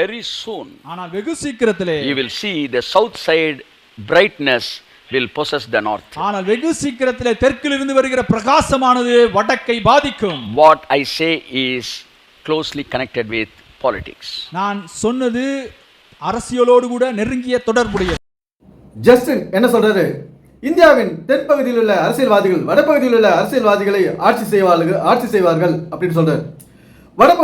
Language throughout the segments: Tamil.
very soon ஆனால் வெகு சீக்கிரத்திலே you will see the south side brightness will possess the north. ஆனால் வெகு சீக்கிரத்திலே தெற்கிலிருந்து வருகிற பிரகாசமானது வடக்கை பாதிக்கும் What I say is closely connected with politics. நான் சொன்னது அரசியலோடு கூட நெருங்கிய தொடர்புடைய ஜஸ்டின் என்ன சொல்றாரு இந்தியாவின் தென்பகுதியில் உள்ள அரசியல்வாதிகள் வடபகுதியில் உள்ள அரசியல்வாதிகளை ஆட்சி செய்வார்கள் ஆட்சி செய்வார்கள் அப்படின்னு சொல்றாரு வடப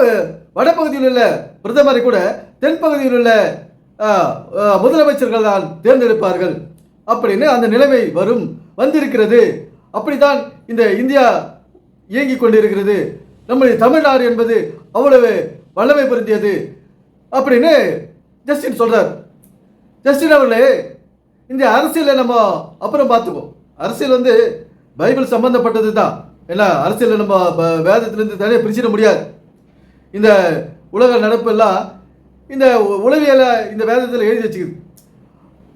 வடபகுதியில் உள்ள பிரதமரை கூட தென்பகுதியில் உள்ள முதலமைச்சர்கள் தான் தேர்ந்தெடுப்பார்கள். அப்படின்னு அந்த நிலைமை வரும் வந்திருக்கிறது. அப்படித்தான் இந்த இந்தியா இயங்கிக் கொண்டிருக்கிறது. நம்முடைய தமிழ்நாடு என்பது அவ்வளவு வல்லமை பொருந்தியது. அப்படின்னு ஜஸ்டின் சொல்றார். ஜஸ்டின் அவர்களே இந்த அரசியலை நம்ம அப்புறம் பார்த்துப்போம் அரசியல் வந்து பைபிள் சம்பந்தப்பட்டது தான். ஏன்னா அரசியலை நம்ம வேதத்திலேருந்து வேதத்திலிருந்து தனியாக பிரிச்சிட முடியாது. இந்த உலக நடப்பு எல்லாம் இந்த உளவியலை இந்த வேதத்தில் எழுதி வச்சுக்குது.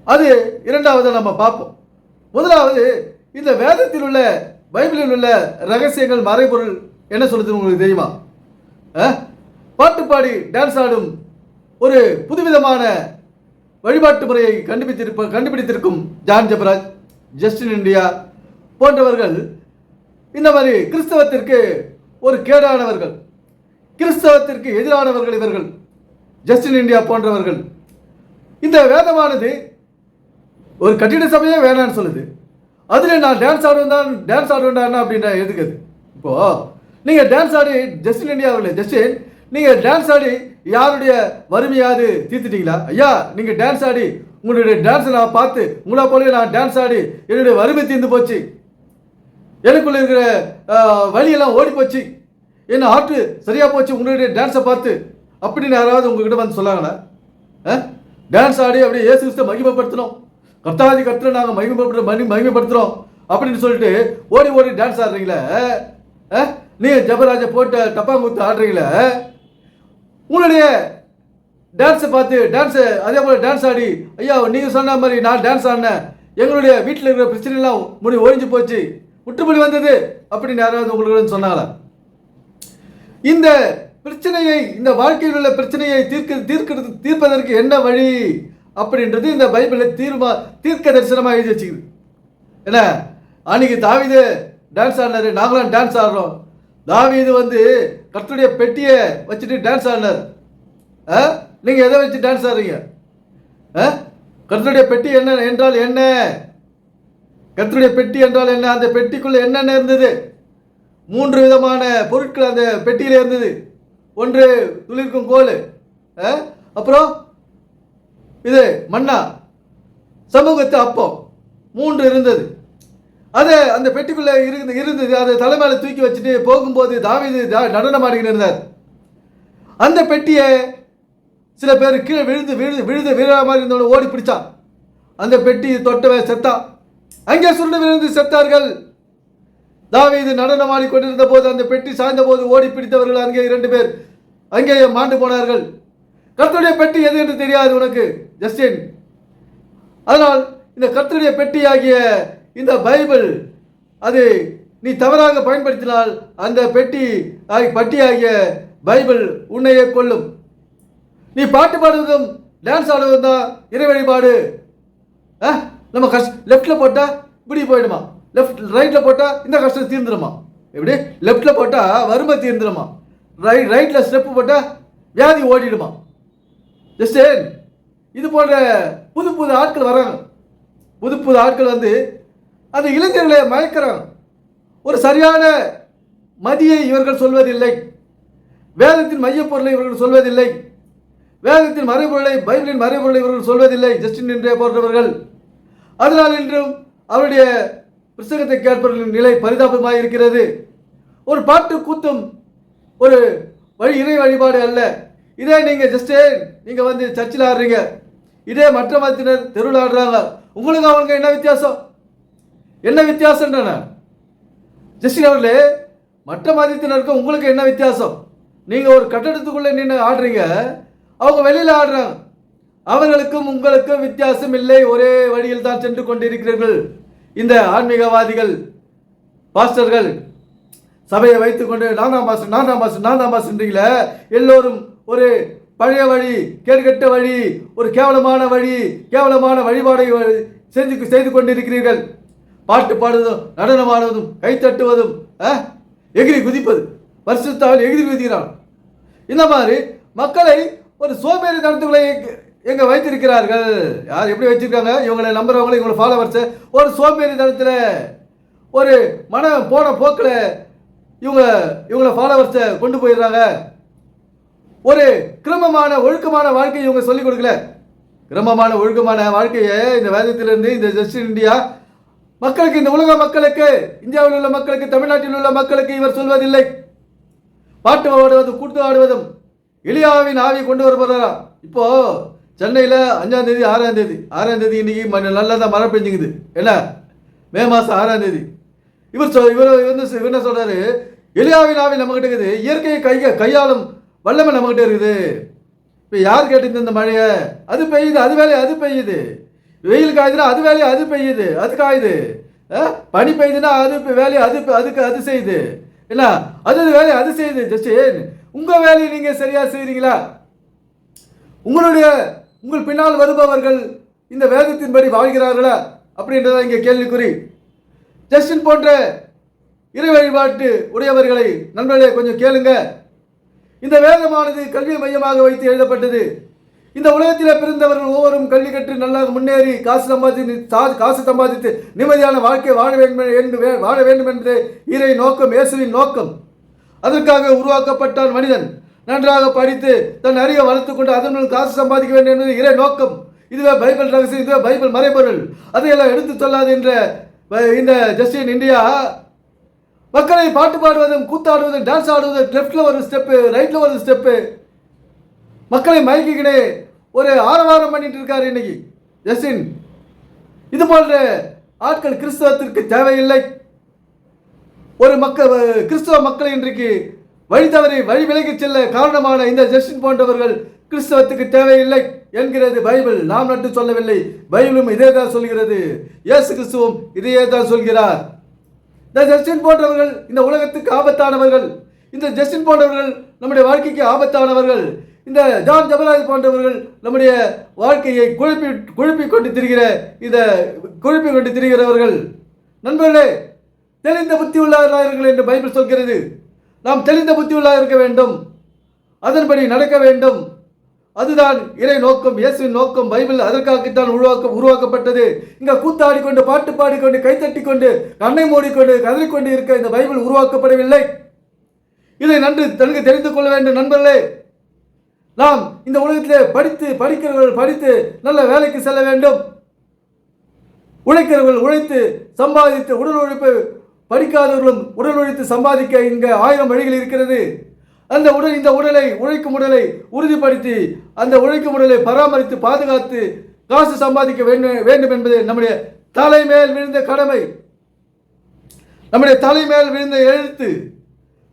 அது இரண்டாவது நம்ம பார்ப்போம். முதலாவது இந்த வேதத்தில் உள்ள பைபிளில் உள்ள ரகசியங்கள் மறைபொருள் என்ன சொல்லுது உங்களுக்கு தெரியுமா? பாட்டு பாடி டான்ஸ் ஆடும் ஒரு புதுவிதமான வழிபாட்டு முறையை கண்டுபிடித்திருப்ப கண்டுபிடித்திருக்கும் ஜான் ஜபராஜ் ஜஸ்டின் இந்தியா போன்றவர்கள் இந்த மாதிரி கிறிஸ்தவத்திற்கு ஒரு கேடானவர்கள் கிறிஸ்தவத்திற்கு எதிரானவர்கள் இவர்கள். ஜஸ்டின் இந்தியா போன்றவர்கள். இந்த வேதமானது ஒரு கட்டிட சபையே வேணான்னு சொல்லுது. அதில் நான் டான்ஸ் ஆடுவேன் தான் டான்ஸ் ஆடுவேன்டா அப்படின்னா எதுக்குது இப்போ நீங்கள் டான்ஸ் ஆடி ஜஸ்டின் இந்தியா ஜஸ்டின் நீங்கள் டான்ஸ் ஆடி யாருடைய வறுமையாவது தீர்த்துட்டீங்களா? ஐயா நீங்கள் டான்ஸ் ஆடி உங்களுடைய டான்ஸை நான் பார்த்து உங்களா போல நான் டான்ஸ் ஆடி என்னுடைய வறுமை தீர்ந்து போச்சு. எனக்குள்ள இருக்கிற வழியெல்லாம் வலியெல்லாம் ஓடி போச்சு என்ன ஆற்று சரியாக போச்சு உங்களுடைய டான்ஸை பார்த்து. அப்படின்னு யாராவது உங்ககிட்ட வந்து சொல்லாங்களா டான்ஸ் ஆடி அப்படியே இயேசு கிறிஸ்தை மகிமைப்படுத்தணும். கர்த்தாதி கர்த்தரை நாங்கள் மகிமைப்படுற மணி மகிமைப்படுத்துகிறோம் அப்படின்னு சொல்லிட்டு ஓடி ஓடி டான்ஸ் ஆடுறீங்களே அஹ்? நீ ஜபராஜ போட்டு டப்பாங்குத்து ஆடுறீங்களே உங்களுடைய டான்ஸை பார்த்து டான்ஸு அதே போல் டான்ஸ் ஆடி ஐயா நீங்கள் சொன்ன மாதிரி நான் டான்ஸ் ஆடினேன். எங்களுடைய வீட்டில் இருக்கிற பிரச்சனைலாம் முடி ஒழிஞ்சு போச்சு. முற்றுப்புள்ளி வந்தது அப்படின்னு யாராவது உங்களுக்கு சொன்னாங்களா? இந்த பிரச்சனையை இந்த வாழ்க்கையில் உள்ள பிரச்சனையை தீர்க்க தீர்க்கிறது தீர்ப்பதற்கு என்ன வழி? அப்படின்றது இந்த பைபிளில் தீர்மா தீர்க்க தரிசனமாக எழுதி வச்சுக்குது. என்ன? அன்னைக்கு தாவீது டான்ஸ் ஆடினாரு. நாங்களாம் டான்ஸ் ஆடுறோம். தாவிது வந்து கர்த்தருடைய பெட்டியை வச்சுட்டு டான்ஸ் ஆடினார். ஆ? நீங்கள் எதை வச்சு டான்ஸ் ஆடுறீங்க? ஆ? கர்த்தருடைய பெட்டி என்ன என்றால் என்ன? கர்த்தருடைய பெட்டி என்றால் என்ன? அந்த பெட்டிக்குள்ளே என்னென்ன இருந்தது? மூன்று விதமான பொருட்கள் அந்த பெட்டியில் இருந்தது. ஒன்று துளிர்க்கும் கோல் ஆ? அப்புறம் இது மன்னா சமூகத்து அப்போ மூன்று இருந்தது. அது அந்த பெட்டிக்குள்ளே இருந்து இருந்தது. அதை தலைமையில் தூக்கி வச்சுட்டு போகும்போது தாவிது நடனம் ஆடிக்கிட்டு இருந்தார். அந்த பெட்டியை சில பேர் கீழே விழுந்து விழுந்து விழுந்து விழா மாதிரி இருந்தவங்க ஓடி பிடிச்சான். அந்த பெட்டி தொட்டவன் செத்தான் அங்கே சுருண்டு விழுந்து செத்தார்கள். தாவீது நடனம் ஆடிக்கொண்டிருந்த போது அந்த பெட்டி சாய்ந்த போது ஓடி பிடித்தவர்கள் அங்கே இரண்டு பேர். அங்கே மாண்டு போனார்கள். கர்த்தருடைய பெட்டி எது என்று தெரியாது உனக்கு ஜஸ்டின். அதனால் இந்த கர்த்தருடைய பெட்டி ஆகிய இந்த பைபிள் அது நீ தவறாக பயன்படுத்தினால் அந்த பெட்டி ஆகி- பட்டி ஆகிய பைபிள் உன்னையே கொள்ளும் நீ பாட்டு பாடுவதும் டான்ஸ் ஆடுவதும் தான் இறை வழிபாடு. ஆ? நம்ம கஷ்ட லெஃப்டில் போட்டால் இப்படி போயிடுமா? லெஃப்ட் ரைட்டில் போட்டால் இந்த கஷ்டம் தீர்ந்துருமா? எப்படி? லெஃப்டில் போட்டால் வறுமை தீர்ந்துருமா? ரைட் ரைட்டில் ஸ்டெப்பு போட்டால் வியாதி ஓடிடுமா? ஜஸ்ட் இது போன்ற புது புது ஆட்கள் வராங்க. புது புது ஆட்கள் வந்து அந்த இளைஞர்களை மயக்கிறாங்க. ஒரு சரியான மதியை இவர்கள் சொல்வதில்லை. வேதத்தின் மையப்பொருளை இவர்கள் சொல்வதில்லை. வேதத்தின் மறைபொருளை பைபிளின் மறைபொருளை இவர்கள் சொல்வதில்லை. ஜஸ்டின் என்றே போன்றவர்கள். அதனால் இன்றும் அவருடைய புஸ்தகத்தை கேட்பவர்களின் நிலை பரிதாபமாக இருக்கிறது. ஒரு பாட்டு கூத்தும் ஒரு வழி இறை வழிபாடு அல்ல. இதே நீங்கள் ஜஸ்டே நீங்கள் வந்து சர்ச்சில் ஆடுறீங்க. இதே மற்ற மதத்தினர் தெருவில் ஆடுறாங்க. உங்களுக்கு அவங்க என்ன வித்தியாசம்? என்ன வித்தியாசம்ன்றன? ஜஸ்டின் அவர்களே மற்ற மதத்தினருக்கும் உங்களுக்கு என்ன வித்தியாசம்? நீங்கள் ஒரு கட்டடத்துக்குள்ளே நின்று ஆடுறீங்க. அவங்க வெளியில் ஆடுறாங்க. அவர்களுக்கும் உங்களுக்கும் வித்தியாசம் இல்லை. ஒரே வழியில் தான் சென்று கொண்டிருக்கிறீர்கள். இந்த ஆன்மீகவாதிகள் பாஸ்டர்கள் சபையை வைத்துக்கொண்டு நான் தான் பாஸ்டர் நான் தான் பாஸ்டர் நான் தான் எல்லோரும் ஒரு பழைய வழி கேடுகட்ட வழி ஒரு கேவலமான வழி கேவலமான வழிபாடை செஞ்சு செய்து கொண்டிருக்கிறீர்கள். பாட்டு பாடுவதும் நடனமாடுவதும் கை தட்டுவதும் ஆ? எகிரி குதிப்பது. வருஷத்தாவில் எகிரி குதிக்கிறான். இந்த மாதிரி மக்களை ஒரு சோம்பேறி தனத்துக்குள்ளே எங்கே வைத்திருக்கிறார்கள்? யார் எப்படி வச்சிருக்காங்க இவங்களை நம்புறவங்களை இவங்களை ஃபாலோவர்ஸை ஒரு சோம்பேறி தனத்தில் ஒரு மன போன போக்கில் இவங்க இவங்களை ஃபாலோவர்ஸை கொண்டு போயிடுறாங்க. ஒரு கிரமமான ஒழுக்கமான வாழ்க்கையை இவங்க சொல்லிக் கொடுக்கல. கிரமமான ஒழுக்கமான வாழ்க்கையை இந்த வேதத்திலிருந்து இந்த ஜஸ்டின் இந்தியா மக்களுக்கு இந்த உலக மக்களுக்கு இந்தியாவில் உள்ள மக்களுக்கு தமிழ்நாட்டில் உள்ள மக்களுக்கு இவர் சொல்வதில்லை. பாட்டு ஆடுவதும் கூட்டு ஆடுவதும் எளியாவின் ஆவி கொண்டு வரப்படுறா இப்போ சென்னையில் அஞ்சாம் தேதி ஆறாம் தேதி. ஆறாம் தேதி இன்னைக்கு நல்லா தான் மழை பெஞ்சுங்குது என்ன? மே மாதம் ஆறாம் தேதி. இவர் சொல் இவர் வந்து இவர் என்ன சொல்கிறாரு எளியாவின் ஆவி நம்மகிட்ட இருக்குது. இயற்கையை கை கையாளும் வல்லமை நம்மகிட்ட இருக்குது. இப்போ யார் கேட்டு இந்த மழையை? அது பெய்யுது அது வேலையை அது பெய்யுது. வெயில் காயுதுன்னா அது வேலையை அது பெய்யுது. அது காயுது. பனி பெய்யுதுன்னா அது இப்போ வேலையை அது அதுக்கு அது செய்யுது. என்ன? அது அது வேலையை அது செய்யுது. ஜஸ்டின் உங்கள் வேலையை நீங்கள் சரியாக செய்கிறீங்களா உங்களுடைய உங்கள் பின்னால் வருபவர்கள் இந்த வேதத்தின்படி வாழ்கிறார்களா? அப்படின்றத இங்கே கேள்விக்குறி. ஜஸ்டின் போன்ற இறை வழிபாட்டு உடையவர்களை நண்பர்களே கொஞ்சம் கேளுங்க. இந்த வேதமானது கல்வி மையமாக வைத்து எழுதப்பட்டது. இந்த உலகத்தில் பிறந்தவர்கள் ஒவ்வொரும் கல்வி கற்று நல்லா முன்னேறி காசு சம்பாதித்து காசு சம்பாதித்து நிம்மதியான வாழ்க்கை வாழ வேண்டும் என்று வே- வாழ வேண்டும் என்று இறை நோக்கம் இயேசுவின் நோக்கம். அதற்காக உருவாக்கப்பட்டான் மனிதன். நன்றாக படித்து தன் அறிவை வளர்த்துக்கொண்டு அதன் காசு சம்பாதிக்க வேண்டும் என்பது இறை நோக்கம். இதுவே பைபிள் ரகசியம் இதுவே பைபிள் மறைபொருள். அதையெல்லாம் எடுத்து சொல்லாது என்ற இந்த இந்த இன் இந்தியா மக்களை பாட்டு பாடுவதும் கூத்தாடுவதும் டான்ஸ் ஆடுவதும் லெஃப்டில் ஒரு ஸ்டெப்பு ரைட்டில் ஒரு ஸ்டெப்பு மக்களை மயக்கிக்கினே ஒரு ஆரவாரம் பண்ணிட்டு இருக்காரு இன்னைக்கு ஜஸ்டின் இது போன்ற ஆட்கள் கிறிஸ்தவத்திற்கு தேவையில்லை. ஒரு மக்கள் கிறிஸ்தவ மக்களை இன்றைக்கு வழி தவறி வழி விலகிச் செல்ல காரணமான இந்த ஜஸ்டின் போன்றவர்கள் கிறிஸ்தவத்துக்கு தேவையில்லை. என்கிறது பைபிள். நாம் நட்டு சொல்லவில்லை. பைபிளும் இதே தான் சொல்கிறது. இயேசு கிறிஸ்துவும் இதையே தான் சொல்கிறார். இந்த ஜஸ்டின் போன்றவர்கள் இந்த உலகத்துக்கு ஆபத்தானவர்கள் இந்த ஜஸ்டின் போன்றவர்கள் நம்முடைய வாழ்க்கைக்கு ஆபத்தானவர்கள் இந்த ஜான் ஜபராஜ் போன்றவர்கள் நம்முடைய வாழ்க்கையை குழப்பி குழப்பி கொண்டு திரிகிற இந்த குழப்பி கொண்டு திரிகிறவர்கள். நண்பர்களே தெளிந்த புத்தி உள்ளவர்களார்கள் என்று பைபிள் சொல்கிறது. நாம் தெளிந்த புத்தி உள்ளாக இருக்க வேண்டும். அதன்படி நடக்க வேண்டும். அதுதான் இறை நோக்கம் இயேசுவின் நோக்கம் பைபிள் அதற்காகத்தான் உருவாக்க உருவாக்கப்பட்டது. இங்க கூத்தாடி கொண்டு பாட்டு பாடிக்கொண்டு கைத்தட்டி கொண்டு கண்ணை மூடிக்கொண்டு கதறிக்கொண்டு இருக்க இந்த பைபிள் உருவாக்கப்படவில்லை. இதை நன்று நன்கு தெரிந்து கொள்ள வேண்டும் நண்பர்களே. நாம் இந்த உலகத்திலே படித்து படிக்கிறவர்கள் படித்து நல்ல வேலைக்கு செல்ல வேண்டும். உழைக்கிறவர்கள் உழைத்து சம்பாதித்து உடல் உழைப்பு படிக்காதவர்களும் உடல் உழைத்து சம்பாதிக்க இங்கே ஆயிரம் வழிகள் இருக்கிறது. அந்த உடல் இந்த உடலை உழைக்கும் உடலை உறுதிப்படுத்தி அந்த உழைக்கும் உடலை பராமரித்து பாதுகாத்து காசு சம்பாதிக்க வேண்டும் வேண்டும் என்பது நம்முடைய தலைமேல் விழுந்த கடமை. நம்முடைய தலைமேல் விழுந்த எழுத்து.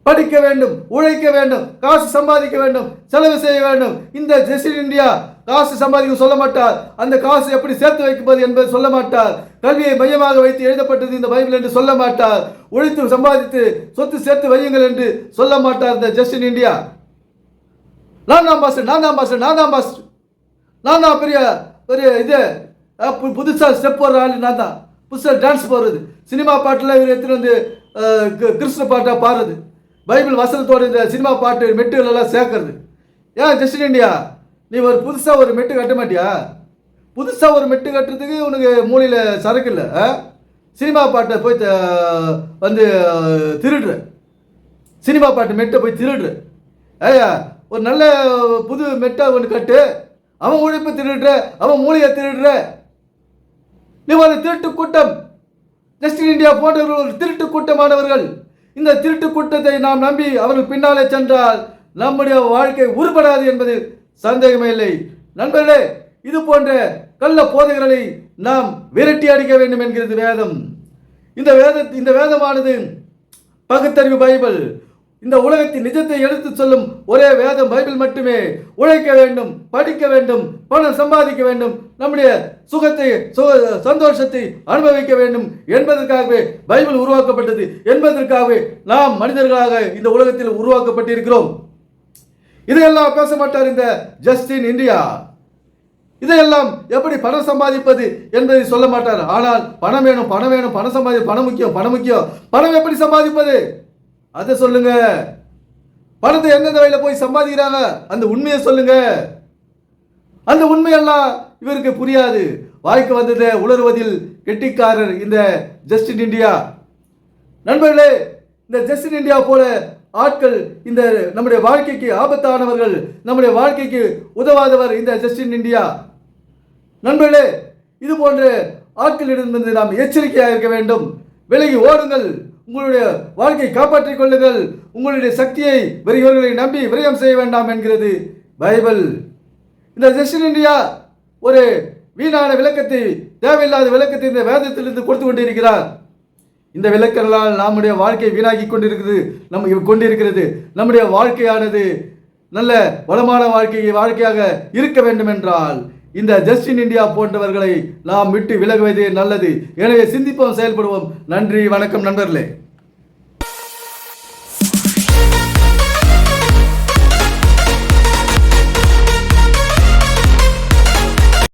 படிக்க வேண்டும் உழைக்க வேண்டும் காசு சம்பாதிக்க வேண்டும் செலவு செய்ய வேண்டும். இந்த ஜெசிட் இந்தியா காசு சம்பாதிக்க சொல்ல மாட்டார். அந்த காசு எப்படி சேர்த்து வைப்பது என்பது சொல்ல மாட்டார். கல்வியை மையமாக வைத்து எழுதப்பட்டது இந்த பைபிள் என்று சொல்ல மாட்டார். உழைத்து சம்பாதித்து சொத்து சேர்த்து வையுங்கள் என்று சொல்ல மாட்டார் இந்த ஜஸ்டின் இந்தியா நான் தான் பாஸ்டர் நான் தான் பாஸ்டர் நான் தான் பாஸ்டர் நான் தான் பெரிய பெரிய இது புதுசாக பு- ஸ்டெப் போடுற ஆள் நான் தான். புதுசாக டான்ஸ் போடுறது. சினிமா பாட்டில் இவர் எடுத்துகிட்டு வந்து கி- கிறிஸ்துவ பாட்டாக பாடுறது. பைபிள் வசனத்தோட இந்த சினிமா பாட்டு மெட்டுகள் எல்லாம் சேர்க்கறது. ஏன் ஜஸ்டின் இண்டியா? நீ ஒரு புதுசாக ஒரு மெட்டு கட்ட மாட்டியா? புதுசாக ஒரு மெட்டு கட்டுறதுக்கு உனக்கு மூலையில் சரக்கு இல்லை ஆ? சினிமா பாட்டை போய் வந்து திருடுற. சினிமா பாட்டு மெட்டை போய் திருடுற. ஏயா ஒரு நல்ல புது மெட்டை ஒன்று கட்டு அவன் உழைப்பு திருடுற அவன் மூளையை திருடுற. நீ ஒரு திருட்டு கூட்டம். ஜஸ்டின் இந்தியா போன்றவர்கள் ஒரு திருட்டு கூட்டமானவர்கள் இந்த திருட்டு கூட்டத்தை நாம் நம்பி அவர்கள் பின்னாலே சென்றால் நம்முடைய வாழ்க்கை உருப்படாது என்பதில் சந்தேகமே இல்லை. நண்பர்களே இது போன்ற கள்ள போதைகளை நாம் விரட்டி அடிக்க வேண்டும் என்கிறது வேதம். இந்த வேத இந்த வேதமானது பகுத்தறிவு பைபிள் இந்த உலகத்தின் நிஜத்தை எடுத்துச் சொல்லும் ஒரே வேதம் பைபிள் மட்டுமே. உழைக்க வேண்டும் படிக்க வேண்டும் பணம் சம்பாதிக்க வேண்டும். நம்முடைய சுகத்தை சுக சந்தோஷத்தை அனுபவிக்க வேண்டும் என்பதற்காகவே பைபிள் உருவாக்கப்பட்டது. என்பதற்காகவே நாம் மனிதர்களாக இந்த உலகத்தில் உருவாக்கப்பட்டிருக்கிறோம். இதையெல்லாம் பேச மாட்டார் இந்த ஜஸ்டின் இந்தியா. இதையெல்லாம் எப்படி பணம் சம்பாதிப்பது என்பதை சொல்ல மாட்டார். ஆனால் பணம் வேணும் பணம் வேணும் பணம் சம்பாதி பணம் முக்கியம் பணம் முக்கியம். பணம் எப்படி சம்பாதிப்பது? அதை சொல்லுங்க. பணத்தை எந்தெந்த வழியில் போய் சம்பாதிக்கிறாங்க? அந்த உண்மையை சொல்லுங்க. அந்த உண்மையெல்லாம் இவருக்கு புரியாது. வாய்க்கு வந்ததை உணர்வதில் கெட்டிக்காரர் இந்த ஜஸ்டின் இந்தியா நண்பர்களே இந்த ஜஸ்டின் இந்தியா போல ஆட்கள் இந்த நம்முடைய வாழ்க்கைக்கு ஆபத்தானவர்கள் நம்முடைய வாழ்க்கைக்கு உதவாதவர் இந்த ஜஸ்டின் இந்தியா நண்பர்களே இது போன்ற ஆட்களிடமிருந்து நாம் எச்சரிக்கையாக இருக்க வேண்டும். விலகி ஓடுங்கள். உங்களுடைய வாழ்க்கையை காப்பாற்றிக் கொள்ளுங்கள் உங்களுடைய சக்தியை வெறியவர்களை நம்பி விரயம் செய்ய வேண்டாம் என்கிறது பைபிள். இந்த ஜஸ்டின் இந்தியா ஒரு வீணான விளக்கத்தை தேவையில்லாத விளக்கத்தை இந்த வேதத்திலிருந்து கொடுத்து கொண்டிருக்கிறார். இந்த விளக்கங்களால் நம்முடைய வாழ்க்கை வீணாகி கொண்டிருக்கிறது நம்ம கொண்டிருக்கிறது. நம்முடைய வாழ்க்கையானது நல்ல வளமான வாழ்க்கை வாழ்க்கையாக இருக்க வேண்டும் என்றால் இந்த ஜஸ்டின் இந்தியா போன்றவர்களை நாம் விட்டு விலகுவதே நல்லது. எனவே சிந்திப்போம் செயல்படுவோம். நன்றி வணக்கம் நண்பர்களே.